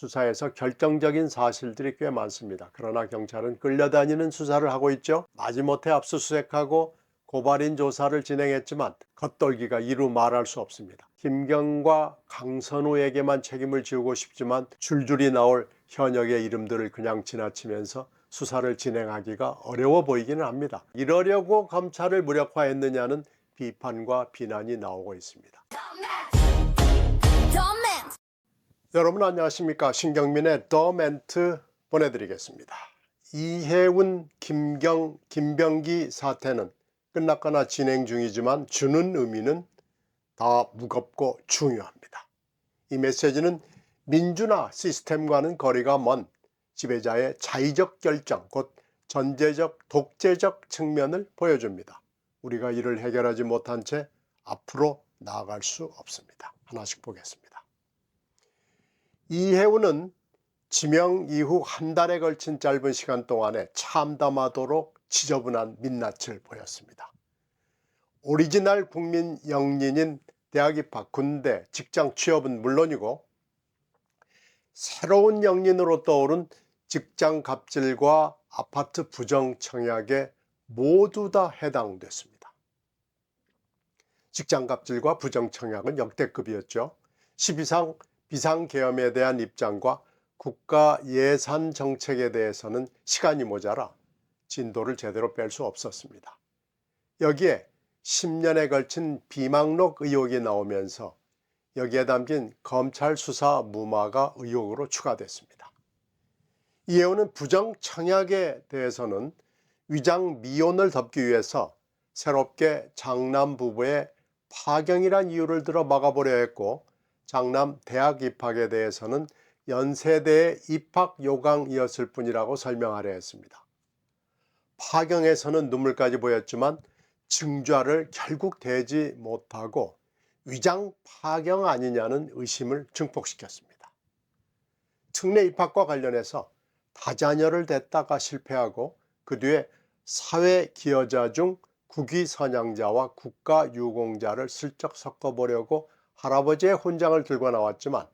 수사에서 결정적인 사실들이 꽤 많습니다. 그러나 경찰은 끌려다니는 수사를 하고 있죠. 마지못해 압수수색하고 고발인 조사를 진행했지만 겉돌기가 이루 말할 수 없습니다. 김경과 강선우에게만 책임을 지우고 싶지만 줄줄이 나올 현역의 이름들을 그냥 지나치면서 수사를 진행하기가 어려워 보이기는 합니다. 이러려고 검찰을 무력화했느냐는 비판과 비난이 나오고 있습니다. 여러분 안녕하십니까 신경민의 더 멘트 보내드리겠습니다. 이해운, 김경, 김병기 사태는 끝났거나 진행 중이지만 주는 의미는 다 무겁고 중요합니다. 이 메시지는 민주나 시스템과는 거리가 먼 지배자의 자의적 결정, 곧 전제적, 독재적 측면을 보여줍니다. 우리가 이를 해결하지 못한 채 앞으로 나아갈 수 없습니다. 하나씩 보겠습니다. 이해운은 지명 이후 한 달에 걸친 짧은 시간 동안에 참담하도록 지저분한 민낯을 보였습니다. 오리지널 국민 영린인 대학 입학, 군대, 직장 취업은 물론이고 새로운 영린으로 떠오른 직장 갑질과 아파트 부정 청약에 모두 다 해당됐습니다. 직장 갑질과 부정 청약은 역대급이었죠. 12상 비상계엄에 대한 입장과 국가 예산 정책에 대해서는 시간이 모자라 진도를 제대로 뺄 수 없었습니다. 여기에 10년에 걸친 비망록 의혹이 나오면서 여기에 담긴 검찰 수사 무마가 의혹으로 추가됐습니다. 이해우는 부정 청약에 대해서는 위장 미혼을 덮기 위해서 새롭게 장남 부부의 파경이란 이유를 들어 막아보려 했고 장남 대학 입학에 대해서는 연세대의 입학 요강이었을 뿐이라고 설명하려 했습니다. 파경에서는 눈물까지 보였지만 증좌를 결국 대지 못하고 위장 파경 아니냐는 의심을 증폭시켰습니다. 특례 입학과 관련해서 다자녀를 댔다가 실패하고 그 뒤에 사회 기여자 중 국위 선양자와 국가 유공자를 슬쩍 섞어보려고 할아버지의 훈장을 들고 나왔지만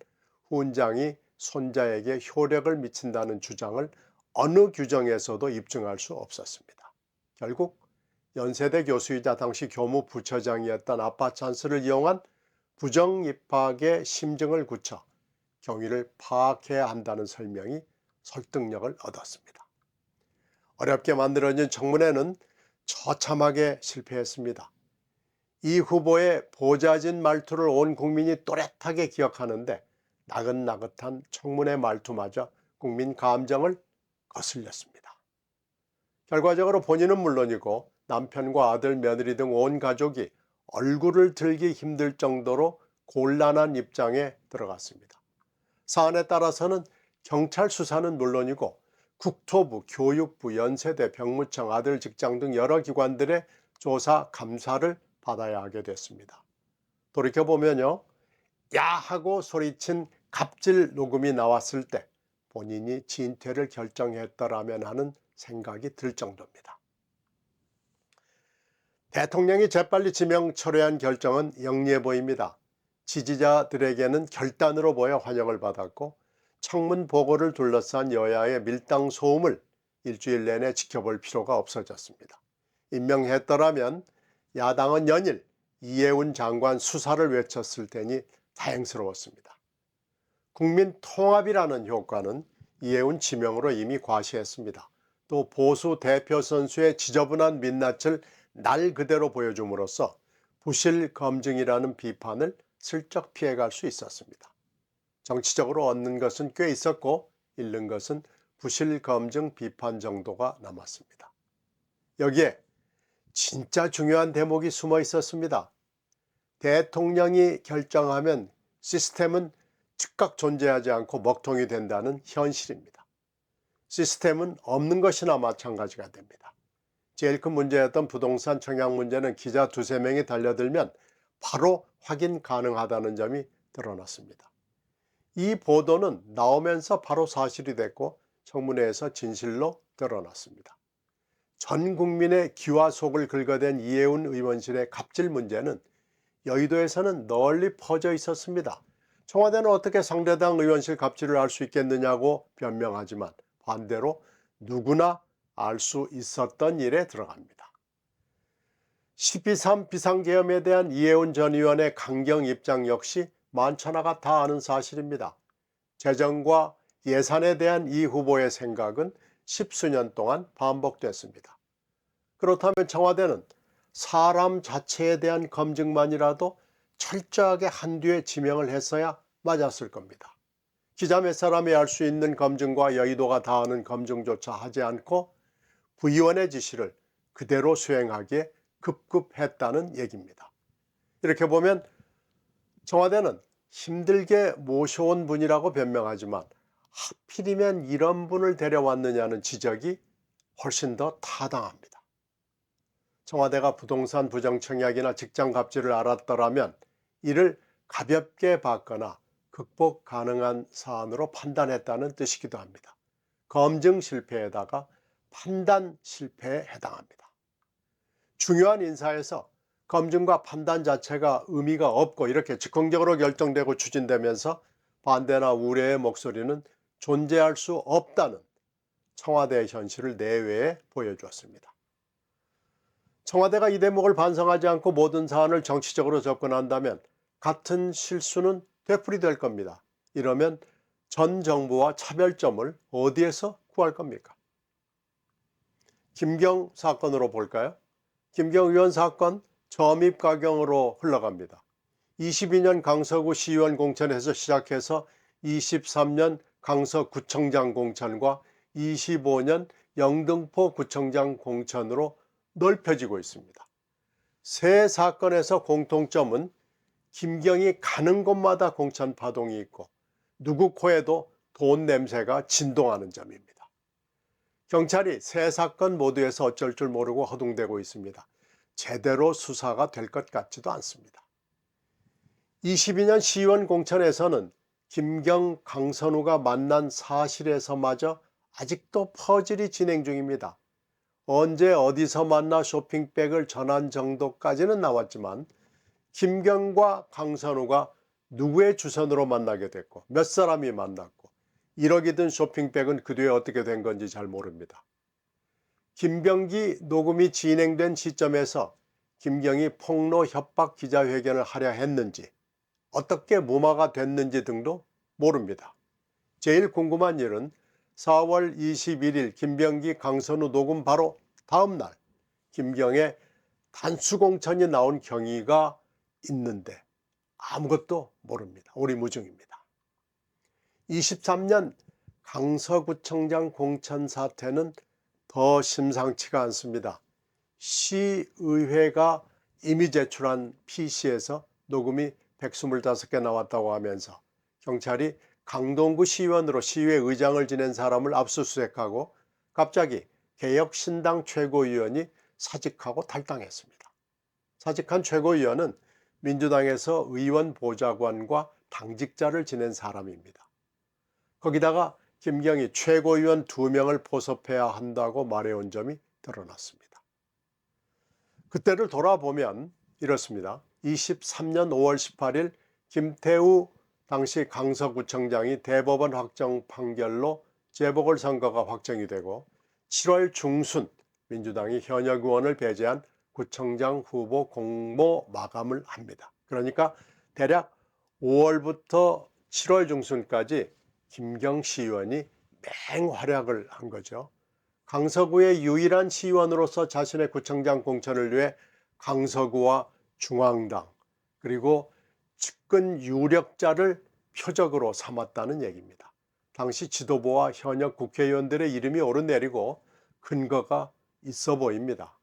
훈장이 손자에게 효력을 미친다는 주장을 어느 규정에서도 입증할 수 없었습니다. 결국 연세대 교수이자 당시 교무 부처장이었던 아빠 찬스를 이용한 부정 입학의 심증을 굳혀 경위를 파악해야 한다는 설명이 설득력을 얻었습니다. 어렵게 만들어진 청문회는 처참하게 실패했습니다. 이 후보의 보자진 말투를 온 국민이 또렷하게 기억하는데 나긋나긋한 청문회 말투마저 국민 감정을 거슬렸습니다. 결과적으로 본인은 물론이고 남편과 아들, 며느리 등 온 가족이 얼굴을 들기 힘들 정도로 곤란한 입장에 들어갔습니다. 사안에 따라서는 경찰 수사는 물론이고 국토부, 교육부, 연세대, 병무청, 아들 직장 등 여러 기관들의 조사, 감사를 받아야 하게 됐습니다. 돌이켜보면요. 야 하고 소리친 갑질 녹음이 나왔을 때 본인이 진퇴를 결정했더라면 하는 생각이 들 정도입니다. 대통령이 재빨리 지명 철회한 결정은 영리해 보입니다. 지지자들에게는 결단으로 보여 환영을 받았고 청문 보고를 둘러싼 여야의 밀당 소음을 일주일 내내 지켜볼 필요가 없어졌습니다. 임명했더라면 야당은 연일 이해운 장관 수사를 외쳤을 테니 다행스러웠습니다. 국민 통합이라는 효과는 이해운 지명으로 이미 과시했습니다. 또 보수 대표 선수의 지저분한 민낯을 날 그대로 보여줌으로써 부실 검증이라는 비판을 슬쩍 피해갈 수 있었습니다. 정치적으로 얻는 것은 꽤 있었고 잃는 것은 부실 검증 비판 정도가 남았습니다. 여기에 진짜 중요한 대목이 숨어 있었습니다. 대통령이 결정하면 시스템은 즉각 존재하지 않고 먹통이 된다는 현실입니다. 시스템은 없는 것이나 마찬가지가 됩니다. 제일 큰 문제였던 부동산 청약 문제는 기자 두세 명이 달려들면 바로 확인 가능하다는 점이 드러났습니다. 이 보도는 나오면서 바로 사실이 됐고 청문회에서 진실로 드러났습니다. 전 국민의 귀와 속을 긁어댄 이해운 의원실의 갑질 문제는 여의도에서는 널리 퍼져 있었습니다. 청와대는 어떻게 상대당 의원실 갑질을 알 수 있겠느냐고 변명하지만 반대로 누구나 알 수 있었던 일에 들어갑니다. 12.3 비상계엄에 대한 이해운 전 의원의 강경 입장 역시 만천하가 다 아는 사실입니다. 재정과 예산에 대한 이 후보의 생각은 십수년 동안 반복됐습니다. 그렇다면 청와대는 사람 자체에 대한 검증만이라도 철저하게 한뒤에 지명을 했어야 맞았을 겁니다. 기자 몇 사람이 할 수 있는 검증과 여의도가 다하는 검증조차 하지 않고 부의원의 지시를 그대로 수행하기에 급급했다는 얘기입니다. 이렇게 보면 청와대는 힘들게 모셔온 분이라고 변명하지만 하필이면 이런 분을 데려왔느냐는 지적이 훨씬 더 타당합니다. 청와대가 부동산 부정청약이나 직장 갑질을 알았더라면 이를 가볍게 봤거나 극복 가능한 사안으로 판단했다는 뜻이기도 합니다. 검증 실패에다가 판단 실패에 해당합니다. 중요한 인사에서 검증과 판단 자체가 의미가 없고 이렇게 즉흥적으로 결정되고 추진되면서 반대나 우려의 목소리는 존재할 수 없다는 청와대의 현실을 내외에 보여주었습니다. 청와대가 이 대목을 반성하지 않고 모든 사안을 정치적으로 접근한다면 같은 실수는 되풀이될 겁니다. 이러면 전 정부와 차별점을 어디에서 구할 겁니까? 김경 사건으로 볼까요? 김경 의원 사건 점입 가경으로 흘러갑니다. 22년 강서구 시의원 공천에서 시작해서 23년 강서구청장 공천과 25년 영등포 구청장 공천으로 넓혀지고 있습니다. 세 사건에서 공통점은 김경이 가는 곳마다 공천 파동이 있고 누구 코에도 돈 냄새가 진동하는 점입니다. 경찰이 세 사건 모두에서 어쩔 줄 모르고 허둥대고 있습니다. 제대로 수사가 될 것 같지도 않습니다. 22년 시의원 공천에서는 김경, 강선우가 만난 사실에서마저 아직도 퍼즐이 진행 중입니다. 언제 어디서 만나 쇼핑백을 전한 정도까지는 나왔지만 김경과 강선우가 누구의 주선으로 만나게 됐고 몇 사람이 만났고 1억이 든 쇼핑백은 그 뒤에 어떻게 된 건지 잘 모릅니다. 김병기 녹음이 진행된 시점에서 김경이 폭로 협박 기자회견을 하려 했는지 어떻게 무마가 됐는지 등도 모릅니다. 제일 궁금한 일은 4월 21일 김병기 강선우 녹음 바로 다음 날 김경의 단수공천이 나온 경위가 있는데 아무것도 모릅니다. 오리무중입니다. 23년 강서구청장 공천 사태는 더 심상치가 않습니다. 시의회가 이미 제출한 PC에서 녹음이 125개 나왔다고 하면서 경찰이 강동구 시의원으로 시의회 의장을 지낸 사람을 압수수색하고 갑자기 개혁신당 최고위원이 사직하고 탈당했습니다. 사직한 최고위원은 민주당에서 의원 보좌관과 당직자를 지낸 사람입니다. 거기다가 김경이 최고위원 두 명을 포섭해야 한다고 말해온 점이 드러났습니다. 그때를 돌아보면 이렇습니다. 23년 5월 18일 김태우 당시 강서구청장이 대법원 확정 판결로 재보궐선거가 확정이 되고 7월 중순 민주당이 현역 의원을 배제한 구청장 후보 공모 마감을 합니다. 그러니까 대략 5월부터 7월 중순까지 김경 시의원이 맹활약을 한 거죠. 강서구의 유일한 시의원으로서 자신의 구청장 공천을 위해 강서구와 중앙당 그리고 측근 유력자를 표적으로 삼았다는 얘기입니다. 당시 지도부와 현역 국회의원들의 이름이 오르내리고 근거가 있어 보입니다.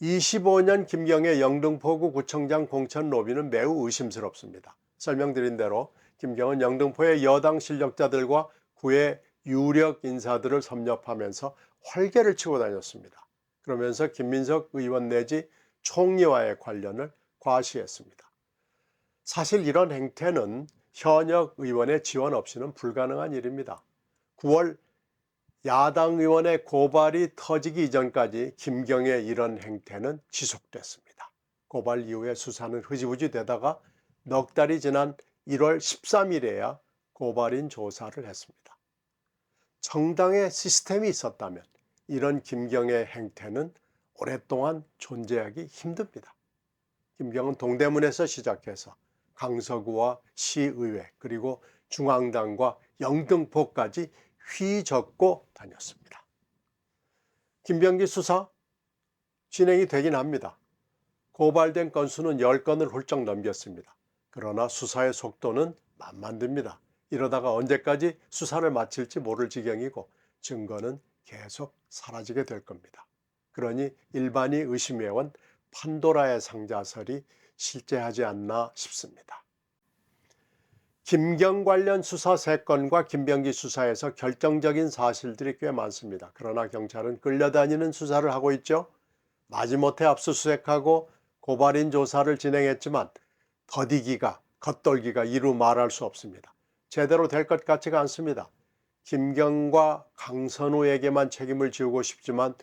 25년 김경의 영등포구 구청장 공천 로비는 매우 의심스럽습니다. 설명드린 대로 김경은 영등포의 여당 실력자들과 구의 유력 인사들을 섭렵하면서 활개를 치고 다녔습니다. 그러면서 김민석 의원 내지 총리와의 관련을 과시했습니다. 사실 이런 행태는 현역 의원의 지원 없이는 불가능한 일입니다. 9월 야당 의원의 고발이 터지기 이전까지 김경의 이런 행태는 지속됐습니다. 고발 이후에 수사는 흐지부지 되다가 넉 달이 지난 1월 13일에야 고발인 조사를 했습니다. 정당의 시스템이 있었다면 이런 김경의 행태는 오랫동안 존재하기 힘듭니다. 김경은 동대문에서 시작해서 강서구와 시의회 그리고 중앙당과 영등포까지 휘젓고 다녔습니다. 김병기 수사 진행이 되긴 합니다. 고발된 건수는 10건을 훌쩍 넘겼습니다. 그러나 수사의 속도는 만만듭니다. 이러다가 언제까지 수사를 마칠지 모를 지경이고 증거는 계속 사라지게 될 겁니다. 그러니 일반이 의심해온 판도라의 상자설이 실제하지 않나 싶습니다. 김경 관련 수사 세 건과 김병기 수사에서 결정적인 사실들이 꽤 많습니다. 그러나 경찰은 끌려다니는 수사를 하고 있죠. 마지못해 압수수색하고 고발인 조사를 진행했지만 더디기가 겉돌기가 이루 말할 수 없습니다. 제대로 될 것 같지가 않습니다. 김경과 강선우에게만 책임을 지우고 싶지만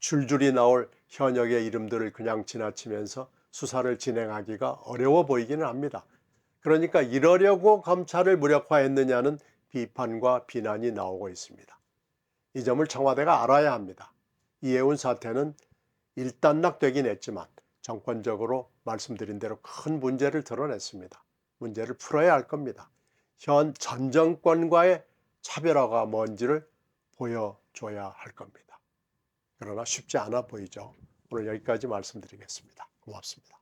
줄줄이 나올 현역의 이름들을 그냥 지나치면서 수사를 진행하기가 어려워 보이기는 합니다. 그러니까 이러려고 검찰을 무력화했느냐는 비판과 비난이 나오고 있습니다. 이 점을 청와대가 알아야 합니다. 이해운 사태는 일단락되긴 했지만 정권적으로 말씀드린 대로 큰 문제를 드러냈습니다. 문제를 풀어야 할 겁니다. 현 전 정권과의 차별화가 뭔지를 보여줘야 할 겁니다. 그러나 쉽지 않아 보이죠. 오늘 여기까지 말씀드리겠습니다. 고맙습니다.